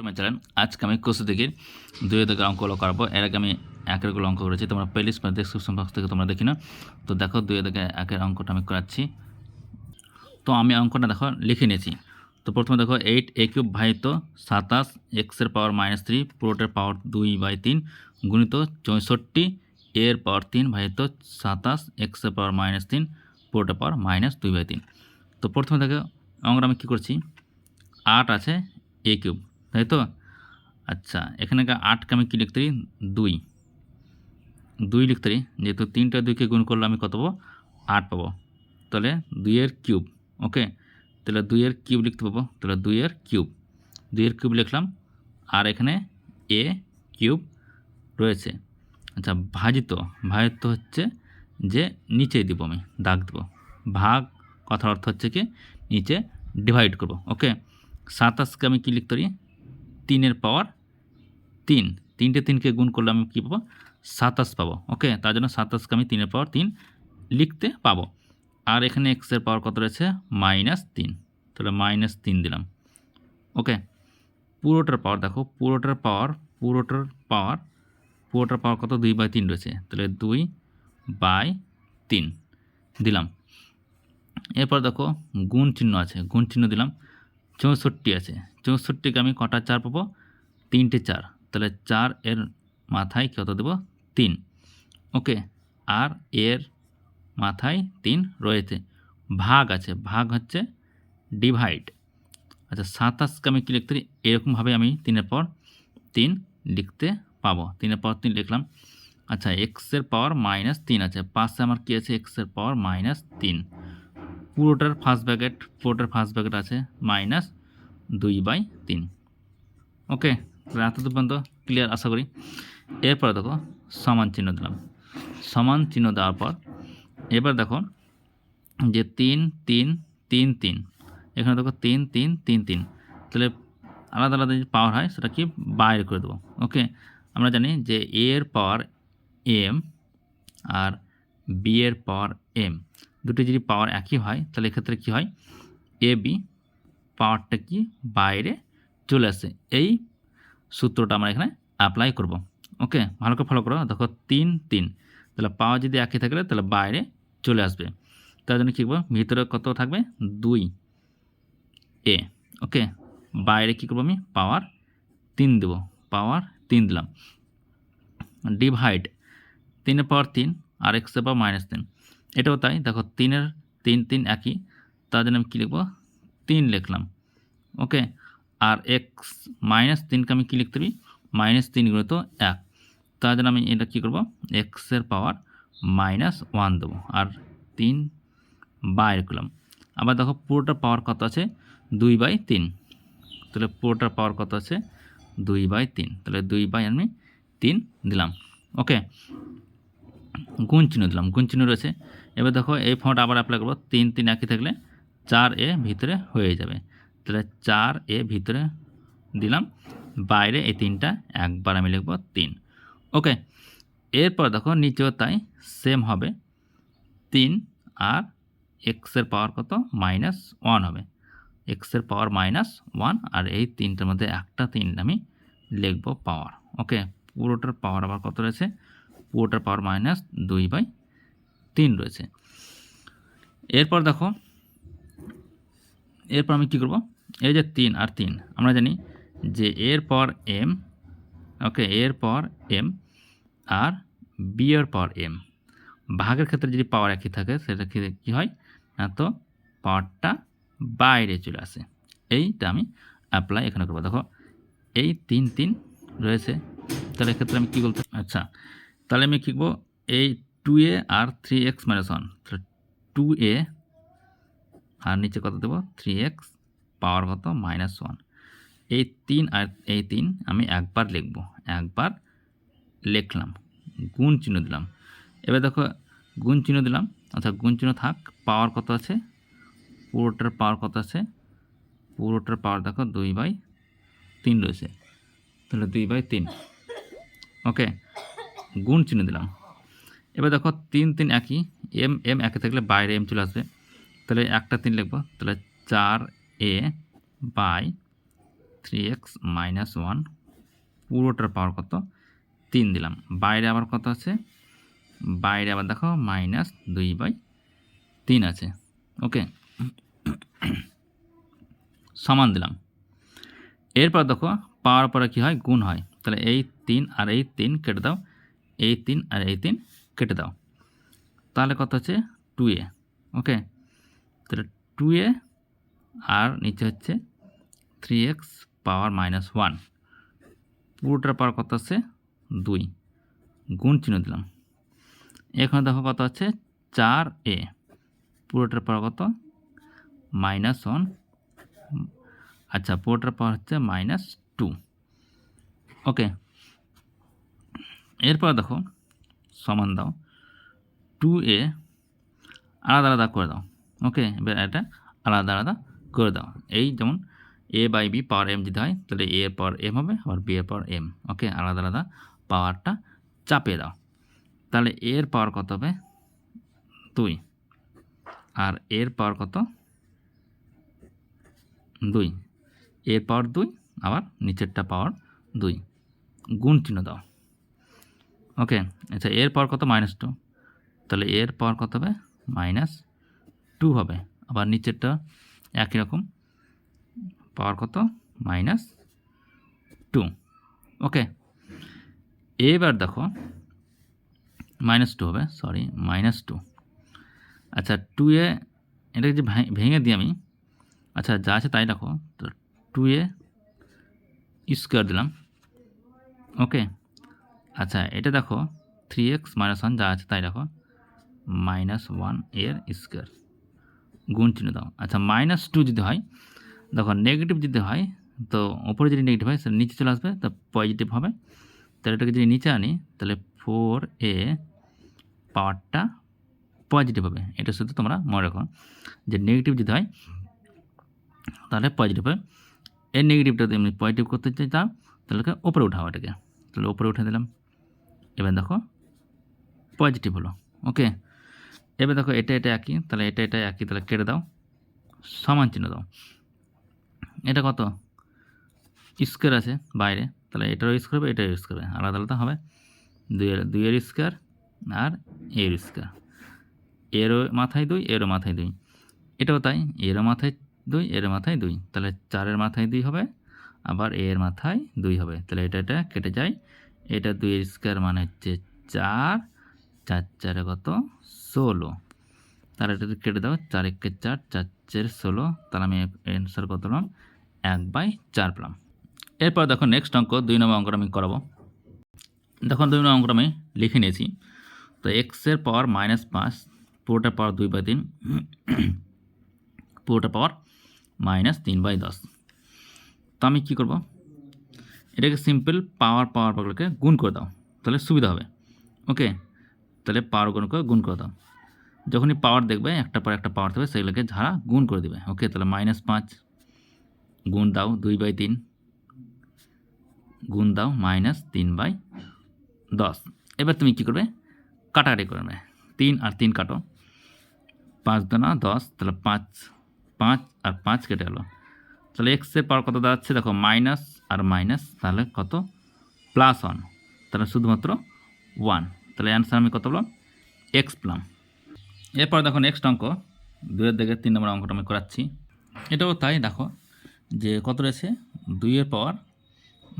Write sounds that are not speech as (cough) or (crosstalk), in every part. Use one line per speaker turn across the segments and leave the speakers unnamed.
টুমে channel আজকে আমি course থেকে দুই থেকে অঙ্কগুলো করাবো এর আগে আমি একেরগুলো অঙ্ক করেছি, তোমরা প্লেলিস্ট বা ডিসক্রিপশন বক্স থেকে তোমরা দেখি না তো দেখো দুই থেকে একের অঙ্কটা আমি করাচ্ছি। তো আমি অঙ্কটা দেখো, লিখে নিয়েছি। তো প্রথমে দেখো এইট এ কিউব ভাইত সাতাশ এক্সের পাওয়ার মাইনাস থ্রি পুরোটার পাওয়ার দুই বাই তিন, গুণিত চৌষট্টি এর পাওয়ার তিন ভাইত সাতাশ এক্সের পাওয়ার মাইনাস তিন, পুরোটার পাওয়ার মাইনাস দুই বাই তিন। তো প্রথমে দেখো, অঙ্কটা আমি কী করছি? আট আছে এ কিউব তাই তো? আচ্ছা এখানে আটকে আমি কী লিখতে পারি? দুই। দুই লিখতে পারি, যেহেতু তিনটা দুইকে গুণ করলে আমি কত পাবো? আট পাবো। তাহলে দুইয়ের কিউব, ওকে? তাহলে দুইয়ের কিউব লিখতে পাবো। তাহলে দুইয়ের কিউব। দুইয়ের কিউব লিখলাম, আর এখানে এ কিউব রয়েছে। আচ্ছা ভাজিত ভাজিত হচ্ছে যে নিচে দিব আমি, দাগ দেবো। ভাগ কথার অর্থ হচ্ছে কি? নিচে ডিভাইড করব, ওকে? সাতাশকে আমি কী লিখতে পারি? তিনের পাওয়ার তিন। তিনটে তিনকে গুণ করলে আমি কী পাবো? সাতাশ পাবো। ওকে? তার জন্য সাতাশকে আমি তিনের পাওয়ার তিন লিখতে পাবো। আর এখানে এক্সের পাওয়ার কত রয়েছে? মাইনাস তিন। তাহলে মাইনাস তিন দিলাম। ওকে? পুরোটার পাওয়ার দেখো। পুরোটার পাওয়ার পুরোটার পাওয়ার পুরোটার পাওয়ার কত? দুই বাই তিন রয়েছে। তাহলে দুই বাই তিন দিলাম। এরপর দেখো, গুণ চিহ্ন আছে। গুণ চিহ্ন দিলাম। চৌষট্টি আছে। চৌষট্টিকে আমি কটা চার পাবো? তিনটে চার। তাহলে চার এর মাথায় কত দেবো? তিন। ওকে, আর এর মাথায় তিন রয়েছে। ভাগ আছে। ভাগ হচ্ছে ডিভাইড। আচ্ছা সাতাশকে আমি কী লিখতে পারি? এরকমভাবে আমি তিনের পর তিন লিখতে পাবো। তিনের পর তিন লিখলাম। আচ্ছা এক্সের পাওয়ার মাইনাস তিন আছে। পাশে আমার কী আছে? এক্সের পাওয়ার মাইনাস তিন। পুরোটার ফার্স্ট ব্যাকেট পুরোটার ফার্স্ট ব্যাকেট আছে। মাইনাস দুই বাই তিন। ওকে এত পর্যন্ত ক্লিয়ার আশা করি। এরপরে দেখো, সমান চিহ্ন দিলাম। সমান চিহ্ন দেওয়ার পর, এবার দেখো যে তিন তিন তিন তিন। এখানে দেখো তিন তিন তিন তিন। তাহলে আলাদা আলাদা যে পাওয়ার হয়, সেটা কি? বাইরে করে দেবো। ওকে আমরা জানি যে এ এর পাওয়ার এম আর বি এর পাওয়ার এম দুটি যদি পাওয়ার একই হয়, তাহলে এক্ষেত্রে কী হয়? এ বি পাওয়ারটা কি বাইরে চলে আসে। এই সূত্রটা আমরা এখানে অ্যাপ্লাই করব। ওকে ভালো করে ফলো করো। দেখো, তিন তিন। তাহলে পাওয়ার যদি একই থাকলে তাহলে বাইরে চলে আসবে। তার জন্য কী করব? ভিতরে কত থাকবে? দুই। এ ওকে বাইরে কী করব আমি? পাওয়ার তিন দেবো। পাওয়ার তিন দিলাম। ডিভাইড তিনের পাওয়ার তিন, আর এক্সের পাওয়ার মাইনাস তিন। এটাও তাই। দেখো, তিনের তিন তিন একই। তার জন্য আমি কী লিখব? তিন লিখলাম, ওকে? আর এক্স মাইনাস তিনকে আমি কী লিখতে পারি? মাইনাস তিন গুণিত এক। তার জন্য আমি এটা কী করব? এক্সের পাওয়ার মাইনাস ওয়ান দেবো। আর তিন বাইর করলাম আবার দেখো পুরোটার পাওয়ার কত আছে? দুই বাই তিন। তাহলে পুরোটার পাওয়ার কত আছে? দুই বাই তিন। তাহলে দুই বাই আমি তিন দিলাম, ওকে? গুণ চিহ্ন দিলাম, গুণ চিহ্ন রয়েছে। এবার দেখো এই ফর্মটা আবার অ্যাপ্লাই করব। তিন তিন একই থাকলে চার এ ভিতরে হয়ে যাবে। তাহলে চার এ ভিতরে দিলাম। বাইরে এই তিনটা, একবার আমি লিখব তিন। ওকে এরপর দেখো নিচেও তাই সেম হবে। তিন আর এক্সের পাওয়ার কত? মাইনাস ওয়ান হবে। এক্সের পাওয়ার মাইনাস ওয়ান আর এই তিনটার মধ্যে একটা তিন আমি লিখব পাওয়ার ওকে পুরোটার পাওয়ার আবার কত রয়েছে? পুরোটার পাওয়ার মাইনাস দুই বাই তিন রয়েছে। এরপর দেখো এরপর আমি কী করব? এই যে তিন আর তিন, আমরা জানি যে এর পর এম, ওকে, এর পর এম আর বি এর পর এম। ভাগের ক্ষেত্রে যদি পাওয়ার একই থাকে, সেটা কী হয়? না তো পাওয়ারটা বাইরে চলে আসে। এইটা আমি অ্যাপ্লাই এখানে করব। দেখো, এই তিন তিন রয়েছে। তাহলে এক্ষেত্রে আমি কী বলতে আচ্ছা তাহলে আমি কী করব? এই two A R three X minus one তাহলে টু এ আর নিচে কত দেবো? থ্রি এক্স পাওয়ার কত? মাইনাস ওয়ান এই তিন আর এই তিন আমি একবার লিখব। একবার লিখলাম। গুণ চিহ্ন দিলাম। এবার দেখো, গুণ চিহ্ন দিলাম। আচ্ছা গুণ চিহ্ন থাক পাওয়ার কত আছে? পুরোটার পাওয়ার কত আছে? পুরোটার পাওয়ার দেখো, দুই বাই তিন রয়েছে। তাহলে দুই বাই তিন। ওকে, গুণ চিহ্ন দিলাম। এবার দেখো, তিন তিন একই এম এম একে থাকলে বাইরে এম চলে আসবে। তাহলে একটা তিন লিখব। তাহলে চার A by three X minus one পুরোটার পাওয়ার কত? তিন দিলাম। বাইরে আবার কত আছে? বাইরে আবার দেখো মাইনাস দুই বাই তিন আছে। ওকে। সমান দিলাম। এরপর দেখো পাওয়ার পরে কী হয়? গুণ হয়। তাহলে এই তিন আর এই তিন কেটে দাও। এই তিন আর এই তিন কেটে দাও। তাহলে কত হচ্ছে টু এ। ওকে। তাহলে টু এ আর নিচে হচ্ছে three X power minus one পুরোটার পাওয়ার কত আছে? দুই। গুণ চিহ্ন দিলাম। এখানে দেখো কত আছে? চার এ পুরোটার পাওয়ার কত? মাইনাস ওয়ান আচ্ছা পুরোটার পাওয়ার হচ্ছে মাইনাস টু ওকে এরপর দেখো, সমান দাও। টু এ আলাদা আলাদা করে দাও। ওকে এবার এটা আলাদা আলাদা করে দাও। এই যেমন A by B power M যদি হয়, তাহলে এ এর পাওয়ার এম হবে, আবার বি এর পাওয়ার এম ওকে আলাদা আলাদা পাওয়ারটা চাপিয়ে দাও। তাহলে এর পাওয়ার কত হবে? দুই। আর এর পাওয়ার কত? দুই। এর পাওয়ার দুই, আবার নিচেরটা পাওয়ার দুই। গুণ চিহ্ন দাও। ওকে আচ্ছা এর পাওয়ার কত? মাইনাস টু তাহলে এর পাওয়ার কত হবে? মাইনাস টু হবে। আবার নিচেরটা একই রকম। পাওয়ার কত? মাইনাস টু ওকে এবার দেখো মাইনাস টু হবে সরি মাইনাস টু আচ্ছা টু এ এটাকে যে ভেঙে দিই আমি আচ্ছা যা আছে তাই রাখো। তো টু এ স্কোয়ার দিলাম। ওকে আচ্ছা এটা দেখো থ্রি এক্স মাইনাস ওয়ান যা আছে তাই রাখো। মাইনাস ওয়ানের স্কোয়ার গুণ চিহ্ন দাও। আচ্ছা মাইনাস টু যদি হয়, দেখো নেগেটিভ যদি হয়, তো ওপরে যদি নেগেটিভ হয়, সেটা নিচে চলে আসবে, তো পজিটিভ হবে। তাহলে এটাকে যদি নিচে আনি, তাহলে ফোর এ পাওয়ারটা পজিটিভ হবে। এটা শুধু তোমরা মনে রাখো। যে নেগেটিভ যদি হয়, তাহলে পজিটিভ হবে। এর নেগেটিভটা এমনি পজিটিভ করতে চাও তাহলে ওপরে উঠাও এটাকে। তাহলে ওপরে উঠে দিলাম। এবার দেখো পজিটিভ হলো। ওকে এবার দেখো এটা এটা একই, তাহলে এটা এটা একই, তাহলে কেটে দাও। সমান চিহ্ন দাও। এটা কত? স্কোয়ার আছে বাইরে, তাহলে এটারও স্কোয়ার হবে, এটারও স্কোয়ার হবে। আলাদা আলাদা হবে। দুইয়ের দুইয়ের স্কোয়ার আর এর স্কোয়ার এরও মাথায় দুই, এরও মাথায় দুই। এটাও তাই, এরও মাথায় দুই এর মাথায় দুই। তাহলে চারের মাথায় দুই হবে, আবার এর মাথায় দুই হবে। তাহলে এটা এটা কেটে যায়। এটা দুইয়ের স্কোয়ার মানে হচ্ছে চার চার চারে কত ষোলো তাহলে এটা কেটে দাও চার একে চার চার চার ষোলো তাহলে আমি অ্যান্সার কত পেলাম এক বাই চার পেলাম এরপর দেখো নেক্সট অঙ্ক দুই নম্বর অঙ্কটা আমি করাবো দেখো দুই নম্বর অঙ্কটা আমি লিখে নিয়েছি তো এক্সের পাওয়ার মাইনাস পাঁচ পুরোটা পাওয়ার দুই বাই তিন পুরোটা পাওয়ার মাইনাস তিন বাই দশ তো আমি কী করব এটাকে সিম্পল পাওয়ার পাওয়ার পাওয়ারকে গুণ করে দাও তাহলে সুবিধা হবে ওকে তাহলে পাওয়ার গুণ করে গুণ করে দাও। যখনই পাওয়ার দেখবে, একটা পর একটা পাওয়ার থাকবে, সেগুলোকে ঝাড়া গুণ করে দেবে। ওকে তাহলে মাইনাস পাঁচ, গুণ দাও দুই বাই তিন, গুণ দাও মাইনাস তিন বাই দশ। এবার তুমি কী করবে? কাটাকাটি করবে তিন আর তিন কাটো। পাঁচ দানা দশ, তাহলে পাঁচ পাঁচ আর পাঁচ কেটে গেলো। তাহলে এক্সের পাওয়ার কত দাঁড়াচ্ছে? দেখো মাইনাস আর মাইনাস তাহলে কত? প্লাস ওয়ান তাহলে শুধুমাত্র ওয়ান তাহলে অ্যান্সার আমি কত বললাম এক্স পেলাম। এরপর দেখো নেক্সট অঙ্ক। দুইয়ের দিকে তিন নম্বর অঙ্কটা আমি করাচ্ছি। এটাও তাই, দেখো, যে কত রয়েছে? দুইয়ের পাওয়ার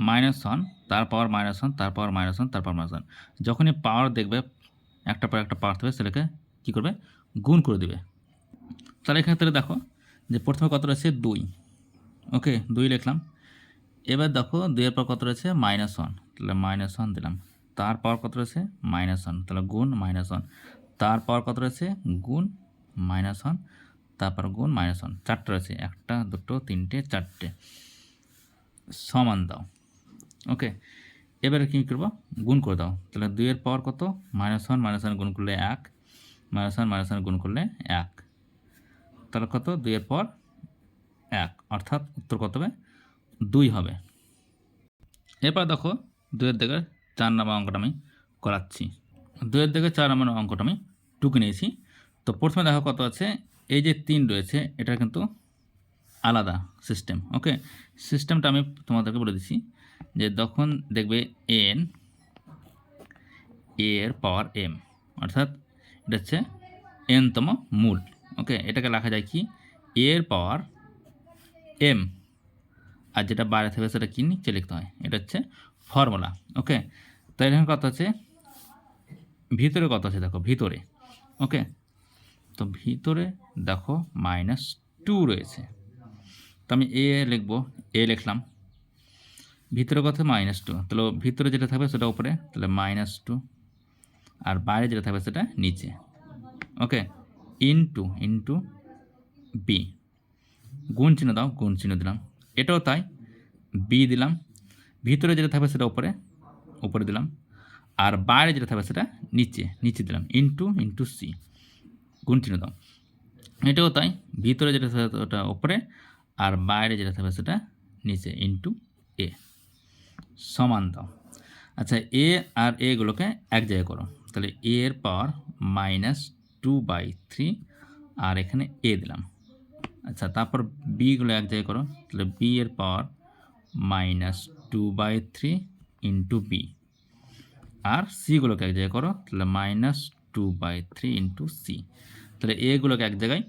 মাইনাস ওয়ান তার পাওয়ার মাইনাস ওয়ান তার পাওয়ার মাইনাস ওয়ান তার পাওয়ার মাইনাস ওয়ান যখনই পাওয়ার দেখবে, একটা পর একটা পাওয়ার থাকবে, সেটাকে কী করবে? গুণ করে দেবে। তাহলে তাহলে দেখো, যে প্রথমে কত রয়েছে? দুই। ওকে দুই লিখলাম। এবার দেখো, দুইয়ের পর কত রয়েছে? মাইনাস ওয়ান তাহলে মাইনাস ওয়ান দিলাম। তার পাওয়ার কত রয়েছে? মাইনাস ওয়ান তাহলে গুণ মাইনাস ওয়ান তার পাওয়ার কত রয়েছে? গুণ মাইনাস ওয়ান তারপর গুণ মাইনাস ওয়ান চারটে রয়েছে। একটা, দুটো, তিনটে, চারটে। সমান দাও। ওকে এবারে কী করব? গুণ করে দাও। তাহলে দুইয়ের পাওয়ার কত? মাইনাস ওয়ান মাইনাস ওয়ান গুণ করলে এক। মাইনাস ওয়ান মাইনাস ওয়ান গুণ করলে এক। তাহলে কত? দুইয়ের পর এক। অর্থাৎ উত্তর কত হবে? দুই হবে। এরপর দেখো, দুইয়ের দিকে চার নম্বর অঙ্কটা আমি করাচ্ছি। দুইয়ের দিকে চার নম্বর অঙ্কটা আমি টুকে নিয়েছি। তো প্রথমে দেখো কত আছে? এই যে তিন রয়েছে, এটা কিন্তু আলাদা সিস্টেম ওকে সিস্টেমটা আমি তোমাদেরকে বলে দিচ্ছি যে তখন দেখবে এন এর পাওয়ার এম অর্থাৎ এটা হচ্ছে এনতম মূল ওকে এটাকে লেখা যায় কি? এর পাওয়ার এম আর যেটা বাইরে থাকবে সেটা কি নিচে লিখতে হয়? এটা হচ্ছে ফর্মুলা ওকে তাই এখানে কত আছে? ভিতরে কত আছে দেখো, ভিতরে। ওকে তো ভিতরে দেখো মাইনাস টু রয়েছে। তো আমি এ লিখব এ লিখলাম। ভিতরে কত মাইনাস টু তাহলে ভিতরে যেটা থাকবে সেটা উপরে, তাহলে মাইনাস টু আর বাইরে যেটা থাকবে সেটা নিচে। ওকে ইনটু ইনটু বি গুণ চিহ্ন দাও, গুণ চিহ্ন দিলাম। এটাও তাই। বি দিলাম। ভিতরে যেটা থাকবে সেটা উপরে উপরে দিলাম। আর বাইরে যেটা থাকবে সেটা নিচে নিচে দিলাম। ইনটু ইনটু সি গুণ চিহ্ন দাও। এটাও তাই। ভিতরে যেটা থাকবে ওটা উপরে, আর বাইরে যেটা থাকবে সেটা নিচে ইনটু এ সমান দাও। আচ্ছা এ আর এগুলোকে এক জায়গায় করো। তাহলে এ এর power minus two by three আর এখানে এ দিলাম। আচ্ছা তারপর বিগুলো এক জায়গায় করো। তাহলে বি এর power minus two by three into B আর সিগুলোকে এক জায়গায় করো, তাহলে minus two by three into C তাহলে এগুলোকে এক জায়গায়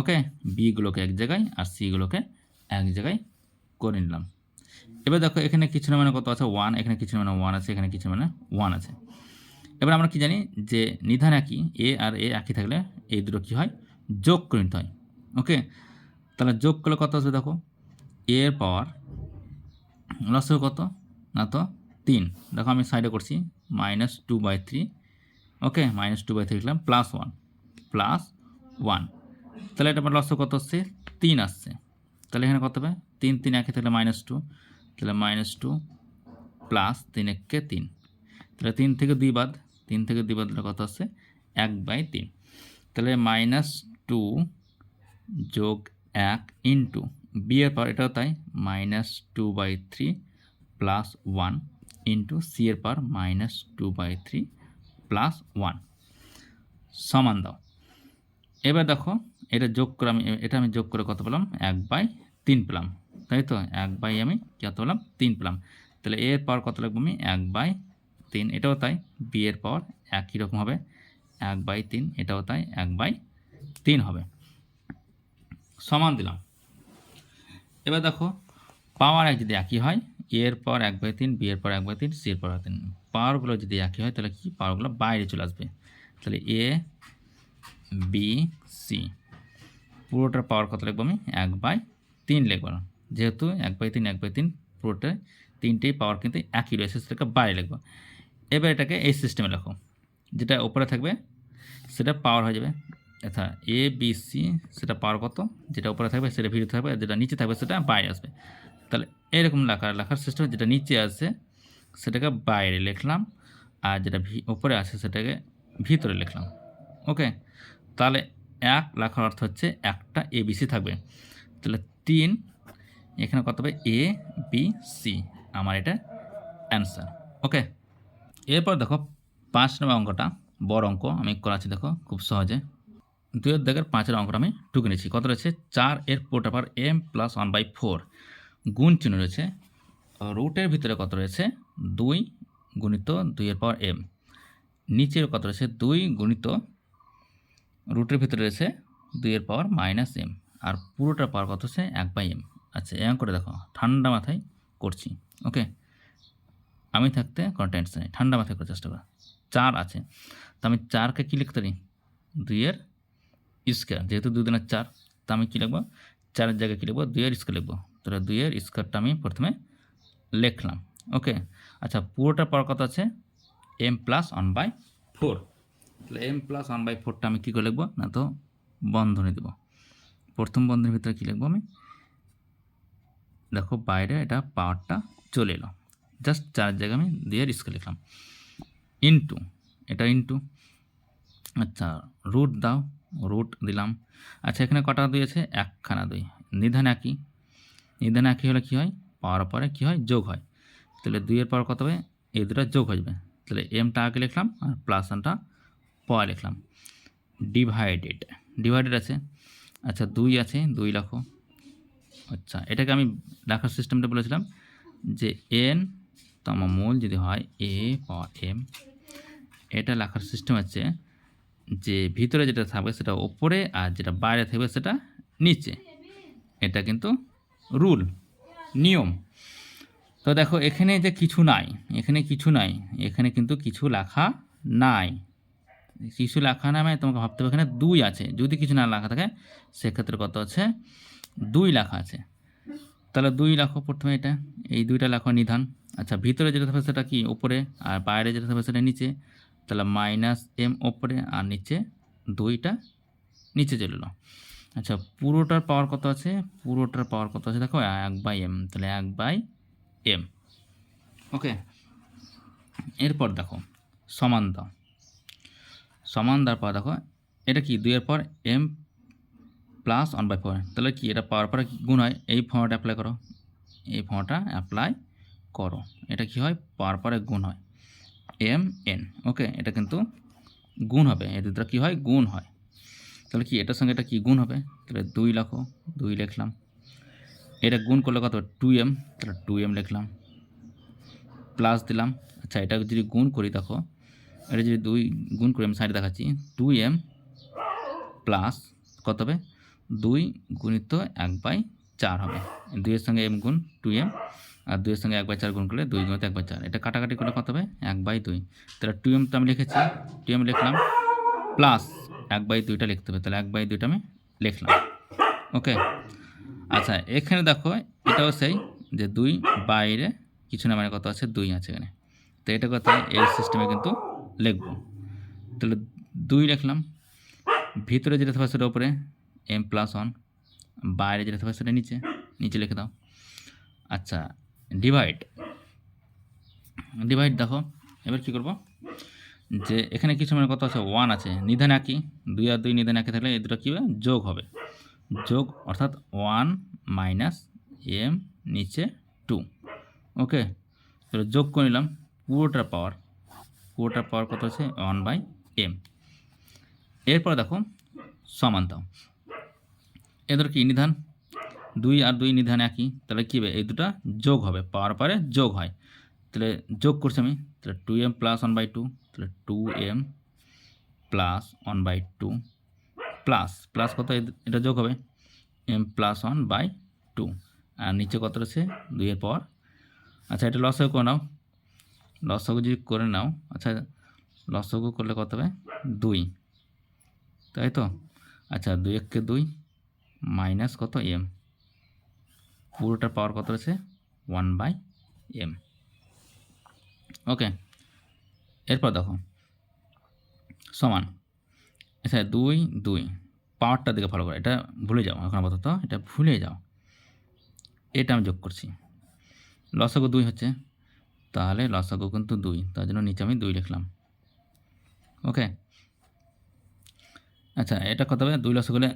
ওকে বিগুলোকে এক জায়গায় আর সিগুলোকে এক জায়গায় করে নিলাম। এবার দেখো এখানে কিছু না মানে কত আছে? ওয়ান এখানে কিছু না মানে ওয়ান আছে, এখানে কিছু মানে ওয়ান আছে। এবার আমরা কি জানি যে নিধান একই এ আর এ একই থাকলে এই দুটো কী হয়? যোগ করে নিতে হয় ওকে তাহলে যোগ করলে কত আসবে দেখো? এর পাওয়ার লসও কত? না তো? তিন। দেখো আমি সাইডে করছি। Minus two by three okay minus two by three লিখলাম প্লাস ওয়ান প্লাস ওয়ান তাহলে এটা আমার লস কত আসছে? তিন আসছে। তাহলে এখানে কত হবে? তিন তিন একে থাকলে মাইনাস টু তাহলে মাইনাস টু প্লাস তিন একে তিন। তাহলে তিন থেকে দুই বাদ। তিন থেকে দুই বাদ কত আসছে? এক বাই তিন। তাহলে মাইনাস টু যোগ এক ইন্টু বি এর পাওয়ার এটাও তাই। Minus two by three plus one into C এর power minus two by three plus one সমান দাও। এবার দেখো, এটা যোগ করে আমি, এটা আমি যোগ করে কত পেলাম? এক বাই তিন পেলাম। তাই তো? এক বাই আমি কত পেলাম? তিন পেলাম। তাহলে এর পাওয়ার কত লাগবে আমি? এক বাই তিন। এটাও তাই। বি এর পাওয়ার একই রকম হবে। এক বাই তিন, এটাও তাই। এক বাই তিন হবে। সমান দিলাম। এবার দেখো পাওয়ার এক যদি একই হয় এর পর এক বাই তিন বি এর পর এক বাই তিন সি এর পর তিন। পাওয়ারগুলো যদি একই হয়, তাহলে কি পাওয়ারগুলো বাইরে চলে আসবে? তাহলে এ বি সি পুরোটার পাওয়ার কত লিখব আমি? এক বাই তিন লিখব। যেহেতু এক বাই তিন, এক বাই তিন পুরোটাই তিনটেই পাওয়ার কিন্তু একই রয়েছে, সেটাকে বাইরে লিখব। এবার এটাকে এই সিস্টেমে লেখো। যেটা ওপরে থাকবে, সেটা পাওয়ার হয়ে যাবে। আচ্ছা এ বি সি সেটা পাওয়ার কত? যেটা উপরে থাকবে, সেটা ভিতরে থাকবে যেটা নিচে থাকবে, সেটা বাইরে আসবে। তাহলে এরকম লেখার লেখার সিস্টেম যেটা নিচে আছে, সেটাকে বাইরে লিখলাম আর যেটা উপরে আছে সেটাকে ভিতরে লিখলাম। ওকে তাহলে এক লেখার অর্থ হচ্ছে একটা এ বি সি থাকবে। তাহলে তিন, এখানে কত হবে? এ বি সি আমার এটা অ্যান্সার ওকে এরপর দেখো, পাঁচ নম্বর অঙ্কটা, বড় অঙ্ক, আমি করাচ্ছি দেখো, খুব সহজে। দুইয়ের দাগের পাঁচের অঙ্কটা আমি টুকে নিয়েছি কত রয়েছে? চার এর পোটা পার M plus one by four গুণ চিহ্ন রয়েছে। রুটের ভিতরে কত রয়েছে? দুই গুণিত দুইয়ের পাওয়ার এম নিচের কত রয়েছে? দুই গুণিত রুটের ভিতরে রয়েছে দুইয়ের পাওয়ার মাইনাস এম আর পুরোটার পাওয়ার কত হচ্ছে? এক বাই এম আচ্ছা এম করে দেখো। ঠান্ডা মাথায় করছি। ওকে? আমি থাকতে কোনো টেনশন নেই। ঠান্ডা মাথায় করার চেষ্টা করা। চার আছে। তো আমি চারকে কী লিখতে পারি? দুইয়ের স্কোয়ার যেহেতু দুই দিনের চার, তা আমি কী লিখব? চারের জায়গায় কী লিখব? দুইয়ের স্কোয়ার লিখব। তাহলে দুইয়ের স্কোয়ারটা আমি প্রথমে লিখলাম, ওকে? আচ্ছা পুরোটা পাওয়ার কত আছে M plus one by four তাহলে এম প্লাস ওয়ান বাই ফোরটা আমি কী করে লিখব? না তো, বন্ধনী দেবো। প্রথম বন্ধনীর ভিতরে কী লিখব আমি? দেখো, বাইরে এটা পাওয়ারটা চলে এলো। জাস্ট চার জায়গায় আমি দিয়ে স্কেল লিখলাম। ইনটু এটা ইনটু আচ্ছা রুট দাও রুট দিলাম। আচ্ছা এখানে কটা দুই আছে? একখানা দুই। নিধান একই। নিধান একই হলে কী হয়? পাওয়ার পরে কী হয়? যোগ হয়। তাহলে দুইয়ের পাওয়ার কত হবে? এই দুটো যোগ হয়ে যাবে। তাহলে এমটা আগে লিখলাম আর প্লাস ওয়ানটা পরে লিখলাম। ডিভাইডেড ডিভাইডেড আছে। আচ্ছা দুই আছে। দুই লেখো। আচ্ছা এটাকে আমি লেখার সিস্টেমটা বলেছিলাম যে এন তম মূল যদি হয় এ পাওয়ার এম এটা লেখার সিস্টেম হচ্ছে যে ভিতরে যেটা থাকবে সেটা ওপরে আর যেটা বাইরে থাকবে সেটা নিচে। এটা কিন্তু রুল, নিয়ম। তো দেখো, এখানে যে কিছু নাই, এখানে কিছু নাই, এখানে কিন্তু কিছু লেখা নাই। কিছু লেখা না মানে তোমাকে ভাবতে হবে, এখানে দুই আছে। যদি কিছু না লেখা থাকে, সেক্ষেত্রে কত আছে? দুই লেখা আছে। তাহলে দুই লেখো প্রথমে এটা। এই দুইটা লেখো নিধান। আচ্ছা ভিতরে যেটা থাকবে সেটা কি? উপরে। আর বাইরে যেটা থাকবে সেটা নিচে। তাহলে মাইনাস এম ওপরে আর নিচে দুইটা, নিচে চলে আচ্ছা পুরোটার পাওয়ার কত আছে? পুরোটার পাওয়ার কত আছে? দেখো, এক বাই এম তাহলে এক বাই এম ওকে এরপর দেখো সমান দাও সমান দেওয়ার পর দেখো, এটা কি? দুইয়ের পর M plus one by four তাহলে কি এটা পাওয়ার পরে গুণ হয়? এই ফর্মটা অ্যাপ্লাই করো। এই ফর্মটা অ্যাপ্লাই করো। এটা কি হয়? পাওয়ার পরে গুণ হয়। এম এন ওকে এটা কিন্তু গুণ হবে। এর দ্বারা কী হয়? গুণ হয়। তাহলে কি এটার সঙ্গে এটা কি গুণ হবে? তাহলে দুই লাখো, দুই লিখলাম। এটা গুণ করলে কত? টু এম তাহলে টু এম লিখলাম। প্লাস দিলাম। আচ্ছা এটা যদি গুণ করি, দেখো, এটা যদি দুই গুণ করি, আমি সাইডে দেখাচ্ছি। টু এম প্লাস কত হবে? দুই গুণিত এক বাই চার হবে। দুইয়ের সঙ্গে এম গুণ টু এম আর দুইয়ের সঙ্গে এক বাই চার গুণ করলে দুই গুণিত এক বাই চার। এটা কাটাকাটি করলে কত হবে? এক বাই দুই। তাহলে টু এম তো আমি লিখেছি। টু এম লিখলাম। প্লাস এক বাই দুইটা লিখতে হবে, তাহলে এক বাই দুইটা আমি লিখলাম। ওকে? আচ্ছা এখানে দেখো, এটাও সেই যে দুই বাইরে কিছু না মানে কত আছে? দুই আছে এখানে। তো এটা কথা এই সিস্টেমে কিন্তু লিখব। তাহলে দুই লিখলাম। ভিতরে যেটা থাকবে সেটা উপরে এম প্লাস ওয়ান বাইরে যেটা থাকবে সেটা নিচে নিচে লিখে দাও। আচ্ছা ডিভাইড ডিভাইড দেখো, এবার কী করব? যে এখানে কিছু মানে কত আছে ওয়ান আছে। নিধান একই, দুই আর দুই নিধান একই থাকলে এই দুটো কী হবে? যোগ হবে। যোগ অর্থাৎ ওয়ান মাইনাস এম নিচে টু ওকে তাহলে যোগ করে নিলাম, পুরোটার পাওয়ার পুরোটার পাওয়ার কত আছে? ওয়ান বাই এম এরপর দেখো সমান দাও এদের কি, নিধান? দুই আর দুই নিধান একই, তাহলে কী হবে? এই দুটা যোগ হবে, পাওয়ার পারে যোগ হয়। তাহলে যোগ করছি আমি, তাহলে two M plus one by two তাহলে two M plus one by two plus plus কত এটা যোগ হবে M plus one by two আর নিচে কত রয়েছে দুইয়ের পর আচ্ছা এটা লসও করে নাও লসগু যদি করে নাও আচ্ছা লসগু করলে কত হবে, দুই, তাই তো আচ্ছা দুই এককে দুই মাইনাস কত এম পুরোটার পাওয়ার কত রয়েছে ওয়ান বাই এম ওকে, এরপর দেখো। সমান। আচ্ছা দুই দুই। পাওয়ারটা দিকে ভালো করে, এটা ভুলে যাও এখন আপাতত, এটা ভুলে যাও। এটা আমি যোগ করছি। লসাগু দুই হচ্ছে, তাহলে লসাগু কিন্তু দুই, তার জন্য নিচে আমি দুই লিখলাম। ওকে? আচ্ছা এটা কত হবে? দুই লস হলে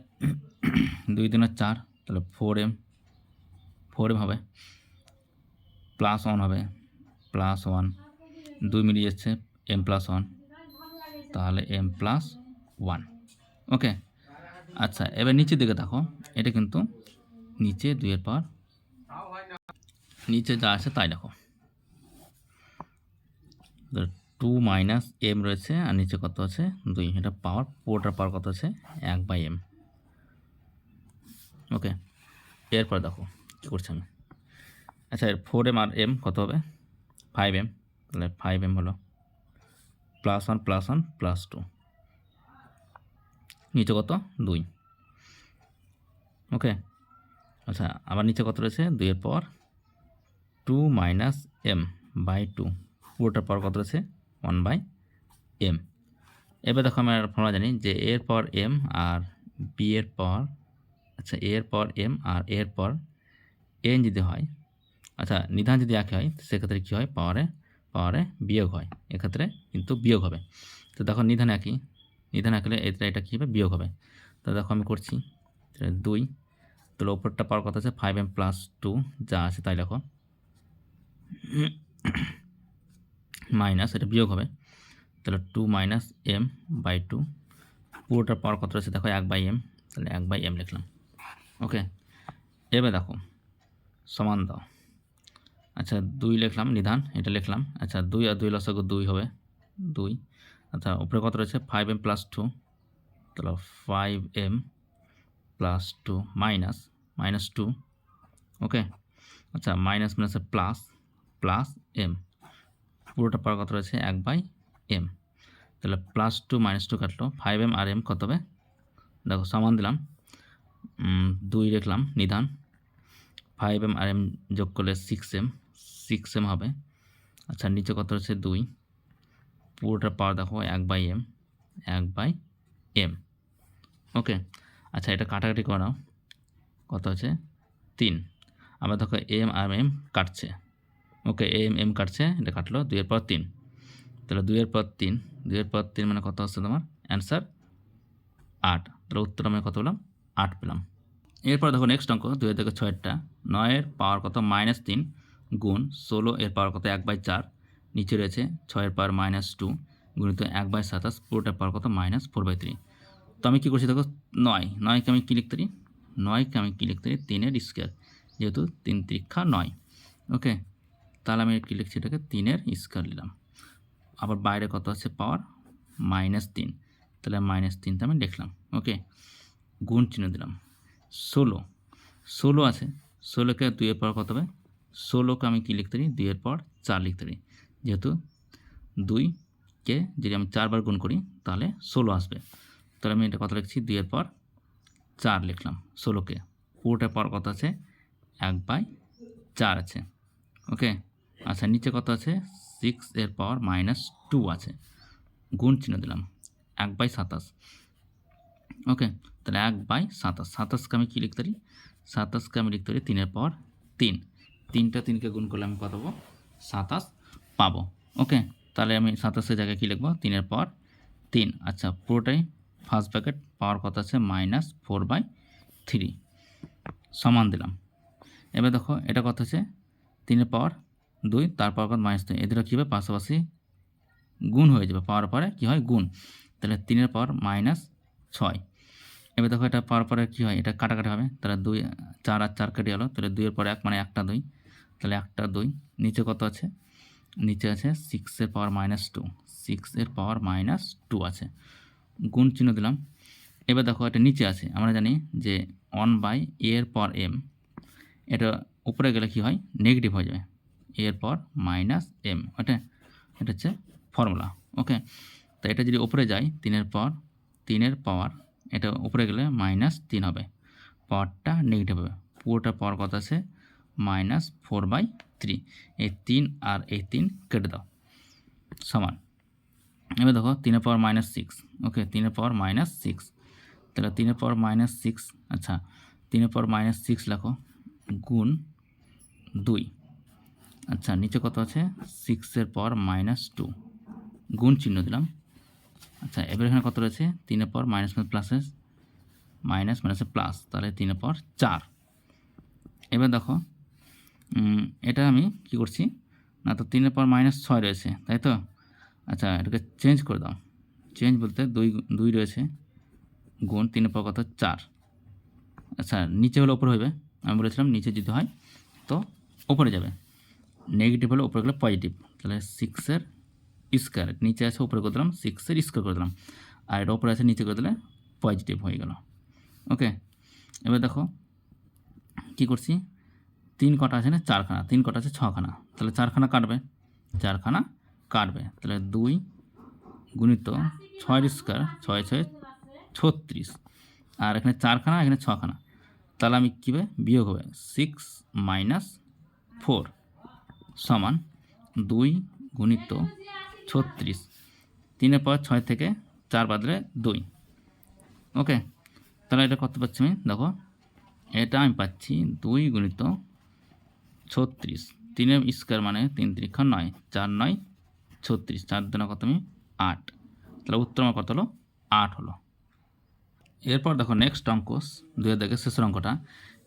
(coughs) দুই দিনের চার, তাহলে ফোর এম ফোর এম হবে প্লাস ওয়ান হবে প্লাস ওয়ান দুই মিলিয়ে যাচ্ছে এম প্লাস ওয়ান তাহলে এম প্লাস ওয়ান ওকে আচ্ছা এবার নিচের দিকে দেখো। এটা কিন্তু নিচে দুইয়ের পর নিচে যা আছে তাই দেখো। টু মাইনাস এম রয়েছে আর নিচে কত আছে? দুই। এটা পাওয়ার পুরোটার পাওয়ার কত আছে? এক বাই এম ওকে এরপর দেখো, কী করছি আমি? আচ্ছা ফোর এম আর এম কত হবে? ফাইভ এম তাহলে ফাইভ এম হলো। Plus one plus one plus two নিচে কত? দুই। ওকে আচ্ছা আবার নিচে কত রয়েছে? দুইয়ের পর two minus M by two পুরোটার পর কত রয়েছে? ওয়ান বাই এম এবার দেখো আমরা ফর্মুলা জানি যে এর পর এম আর বি এর পর আচ্ছা এর পর এম আর এর পর এন যদি হয় আচ্ছা নিধান যদি একই হয়, সেক্ষেত্রে কী হয়? পাওয়ারে পাওয়ারে বিয়োগ হয়। এক্ষেত্রে কিন্তু বিয়োগ হবে। তো দেখো নিধান একই। নিধান একলে এটা এটা কী হবে? বিয়োগ হবে। তো দেখো আমি করছি। দুই। তাহলে ওপরটা পাওয়ার কথা আছে ফাইভ এম প্লাস টু যা আছে তাই লেখো। মাইনাস এটা বিয়োগ হবে। তাহলে two minus M by two পুরোটার পাওয়ার কত রয়েছে দেখো এক বাই এম তাহলে এক বাই এম লিখলাম। ওকে এবার দেখো, সমান দাও। আচ্ছা দুই লিখলাম নিধান এটা লিখলাম। আচ্ছা দুই আর দুই লসাগু দুই হবে। দুই। আচ্ছা উপরে কত রয়েছে? ফাইভ এম প্লাস টু তাহলে five M plus two minus minus two okay আচ্ছা মাইনাস মাইনাসে প্লাস প্লাস এম পুরোটা পাওয়ার কত রয়েছে? এক বাই এম তাহলে প্লাস টু মাইনাস টু কাটলো। ফাইভ এম আর এম কত হবে? দেখো, সামান দিলাম। দুই লিখলাম নিধান ফাইভ এম আর এম যোগ করলে সিক্স এম সিক্স এম হবে। আচ্ছা নিচে কত হচ্ছে? দুই। পুরোটা পাওয়ার দেখো, এক বাই এম এক বাই এম ওকে আচ্ছা এটা কাটাকাটি করে। নাও কত হচ্ছে? তিন। আবার দেখো এম আর এম কাটছে। ওকে এম এম কাটছে, এটা কাটলো, দুইয়ের পর তিন। তাহলে দুইয়ের পর তিন, দুইয়ের পর তিন মানে কত হচ্ছে তোমার? অ্যান্সার আট। তাহলে উত্তর আমি কত পেলাম? আট পেলাম। এরপর দেখো নেক্সট অঙ্ক, দুই থেকে ছয়েরটা। নয়ের পাওয়ার কত? মাইনাস তিন গুণ ষোলো এর পাওয়ার কত? এক বাই চার। নিচে রয়েছে ছয়ের পাওয়ার মাইনাস টু গুণিত এক বাই সাতাশ, পুরোটার পাওয়ার কত? Minus four by three. তো আমি কী করছি দেখো? নয়। নয়কে আমি কী লিখতে পারি? নয়কে আমি কী লিখতে পারি? তিনের স্কোয়ার। যেহেতু তিন ত্রিক্ষা নয়। ওকে? তাহলে আমি কী লিখছি এটাকে? তিনের স্কোয়ার নিলাম আবার বাইরে কত আছে? পাওয়ার মাইনাস তিন। তাহলে মাইনাস তিনটা আমি লিখলাম। ওকে? গুণ চিহ্ন দিলাম। ষোলো। ষোলো আছে। ষোলোকে দুইয়ের পর কত হবে? ষোলোকে আমি কী লিখতে পারি? দুইয়ের পর চার লিখতে পারি। যেহেতু দুইকে যদি আমি চারবার গুণ করি, তাহলে ষোলো আসবে। তাহলে আমি এটা কত লিখছি? দুইয়ের পর চার লিখলাম। ষোলোকে। পুরোটার পর কত আছে? এক বাই চার আছে। ওকে? আচ্ছা নিচে কত আছে? সিক্স এর পাওয়ার মাইনাস টু আছে। গুণ চিহ্ন দিলাম। এক বাই সাতাশ। ওকে? তাহলে এক বাই সাতাশ। সাতাশকে আমি কী লিখতে পারি? সাতাশকে আমি লিখতে পারি তিনের পর তিন। তিনটা তিনকে গুণ করলে আমি কত পাবো? সাতাশ পাবো। ওকে? তাহলে আমি সাতাশের জায়গায় কী লিখব? তিনের পর তিন। আচ্ছা পুরোটাই ফার্স্ট ব্র্যাকেট পাওয়ার কত আছে মাইনাস ফোর বাই থ্রি সমান দিলাম। এবার দেখো, এটা কত আছে তিনের পাওয়ার দুই তার পাওয়ার কত? মাইনাস দুই। এদের কী হবে পাশাপাশি গুণ হয়ে যাবে? পাওয়ার পরে কী হয়? গুণ। তাহলে তিনের পাওয়ার মাইনাস ছয়। এবার দেখো এটা পাওয়ার পরে কী হয়? এটা কাটাকাটি হবে। তাহলে দুই, চার আর চার কেটে গেলো। তাহলে দুইয়ের পরে এক মানে একটা দুই। তাহলে একটা দুই। নিচে কত আছে? নিচে আছে সিক্সের পাওয়ার মাইনাস টু সিক্সের পাওয়ার মাইনাস টু আছে। গুণ চিহ্ন দিলাম। এবার দেখো এটা নিচে আছে। আমরা জানি যে ওয়ান বাই এর পর এম এটা উপরে গেলে কি হয়? নেগেটিভ হয়ে যাবে। এর পর মাইনাস এম ওটা এটা হচ্ছে ফর্মুলা ওকে তো এটা যদি উপরে যায়, তিনের পর তিনের পাওয়ার এটা উপরে গেলে মাইনাস তিন হবে। পাওয়ারটা নেগেটিভ হবে। পুরোটা পাওয়ার কত আছে? মাইনাস ফোর বাই থ্রি এই তিন আর এই তিন কেটে দাও। সমান। এবার দেখো, তিনের পাওয়ার মাইনাস সিক্স ওকে তিনের পাওয়ার মাইনাস সিক্স তাহলে তিনের পাওয়ার মাইনাস সিক্স আচ্ছা তিনের পাওয়ার মাইনাস সিক্স লেখো, গুণ দুই। আচ্ছা নিচে কত আছে? সিক্সের পাওয়ার মাইনাস টু গুণ চিহ্ন দিলাম। আচ্ছা এবার এখানে কত রয়েছে? তিনের পর মাইনাস মাইনাস প্লাসেস মাইনাস মাইনাসে প্লাস তাহলে তিনের পর চার। এবার দেখো এটা আমি কি করছি? না তো তিনের পর মাইনাস ছয় রয়েছে, তাই তো? আচ্ছা এটাকে চেঞ্জ করে দাও। চেঞ্জ বলতে দুই দুই রয়েছে, গুণ তিনের পর কত? চার। আচ্ছা নিচে হলে ওপরে হবে আমি বলেছিলাম নিচে যদি হয়, তো ওপরে যাবে। নেগেটিভ হলে ওপরে গেলে পজিটিভ তাহলে সিক্সের স্কোয়ার নিচে আছে উপরে করে দিলাম? সিক্সের স্কোয়ার করে দিলাম। আর এটা উপরে আছে, নিচে করে দিলে পজিটিভ হয়ে গেল। ওকে এবার দেখো, কী করছি? তিন কটা আছে না? চারখানা। তিন কটা আছে? ছখানা। তাহলে চারখানা কাটবে। চারখানা কাটবে। তাহলে দুই গুণিত ছয়ের স্কোয়ার ছয় ছয় ছত্রিশ। আর এখানে চারখানা, এখানে ছখানা। তাহলে আমি কীভাবে বিয়োগ হবে সিক্স মাইনাস ফোর সমান দুই গুণিত ছত্রিশ। তিনের পর ছয় থেকে চার বাদলে দুই। ওকে, তাহলে এটা কত পাচ্ছি আমি? দেখো, এটা আমি পাচ্ছি দুই গুণিত ছত্রিশ। তিনের স্কোয়ার মানে তিন তিরিক্ষা নয়, চার নয়, ছত্রিশ। চার দিনে কত আমি? আট। তাহলে উত্তর আমার কত হলো? আট হলো। এরপর দেখো নেক্সট অঙ্ক, দুই দেখে শেষের অঙ্কটা।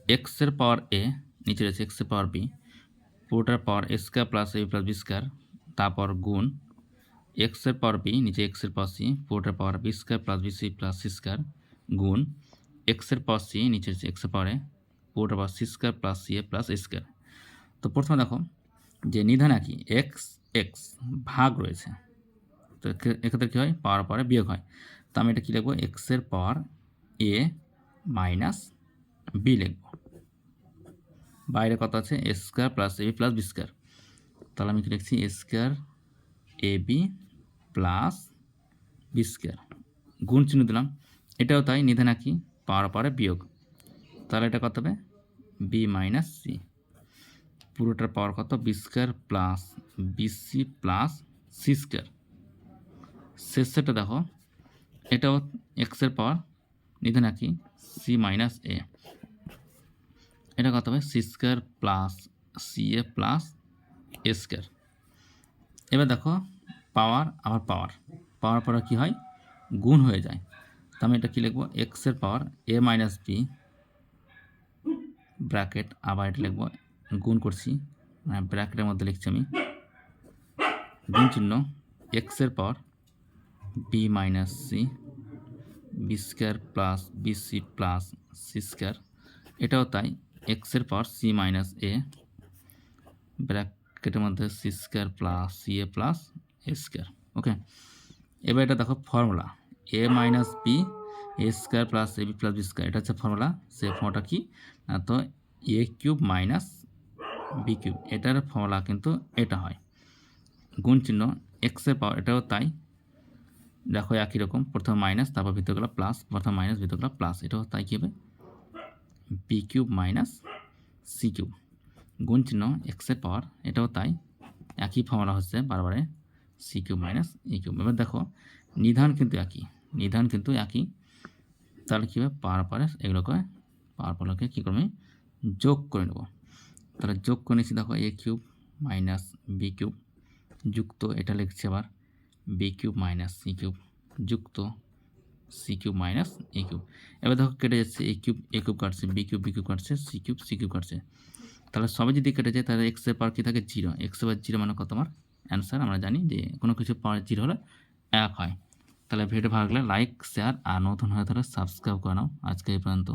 এক্সের পাওয়ার এ নিচে রয়েছে এক্সের পাওয়ার বি পুরোটার power A square plus A plus B square তারপর গুণ এক্সের পাওয়ার বি নিচে এক্সের পাওয়ার সি পুরোটার power B square plus B C plus C square গুণ এক্সের পাওয়ার সি নিচে এক্সের পাওয়ারে পুরোটা power C square plus C A plus A square তো প্রথমে দেখো যে নিধান কি এক্স এক্স ভাগ রয়েছে। তো এক্ষে- এক্ষেত্রে কী হয়? পাওয়ার পাওয়ারে বিয়োগ হয়। তো আমি এটা কী লিখব? এক্সের পাওয়ার এ মাইনাস বি লিখব। বাইরে কত আছে? A square plus A B plus B square তাহলে আমি কি লিখছি? A square A B plus B square. গুণ চিহ্ন দিলাম। এটাও তাই নিধে নাকি পাওয়ার পাওয়ারে বিয়োগ। তাহলে এটা কত হবে? B minus C. পুরোটার পাওয়ার কত? B square plus BC plus C square. শেষটা দেখো, এটাও এক্সের পাওয়ার নিধে নাকি সি মাইনাস এ। এটা কত হবে? C square plus C A plus A square. এবার দেখো পাওয়ার, আবার পাওয়ার। পাওয়ার পরে কী হয়? গুণ হয়ে যায়। তো আমি এটা কী লিখব? এক্সের power A minus B bracket আবার এটা লিখব, গুণ করছি। মানে ব্র্যাকেটের মধ্যে লিখছি আমি। গুণ চিহ্ন এক্সের power B minus C B square plus B C plus C square এটাও তাই এক্সের পাওয়ার সি মাইনাস এ ব্র্যাকেটের মধ্যে C square plus C A plus square okay এবার এটা দেখো formula A minus B A square plus A B plus B square এটা হচ্ছে ফর্মুলা সে ফর্মুলাটা কি? না তো A cube minus B cube এটার ফর্মুলা কিন্তু এটা হয়। গুণ চিহ্ন এক্সের পাওয়ার এটাও তাই। দেখো একই রকম, প্রথমে মাইনাস তারপর ভিতরগুলো প্লাস প্রথম মাইনাস ভিতরগুলো প্লাস এটাও তাই কী হবে? B cube minus C cube গুণ চিহ্ন এক্সের পাওয়ার এটাও তাই। একই ফর্মুলা হচ্ছে বারবারে। C cube minus E cube এবার দেখো, নিধান কিন্তু একই। নিধান কিন্তু একই। তাহলে কী হবে? পাওয়ার পারে এগুলোকে পাওয়ার পাওয়ারকে কী করবে? যোগ করে নেব। তাহলে যোগ করে নিচ্ছি, দেখো A cube minus B cube যুক্ত, এটা লিখছে আবার। B cube minus C cube যুক্ত C cube minus A cube এবার দেখো, কেটে যাচ্ছে এ কিউব এ কিউব কাটছে। বি কিউব বি কিউব কাটছে। সি কিউব সি কিউব কাটছে। তাহলে সবাই যদি কেটে যায়, তাহলে এক্সের পাওয়ার কী থাকে? জিরো এক্সের পাওয়ার জিরো মানে কত আমার? অ্যান্সার আমরা জানি যে কোনো কিছু পাওয়ার জিরো হলে এক হয়। তাহলে ভিডিও ভালো লাগলে লাইক, শেয়ার আর নতুন হয়ে তাহলে সাবস্ক্রাইব করে নাও। আজকে এই পর্যন্ত।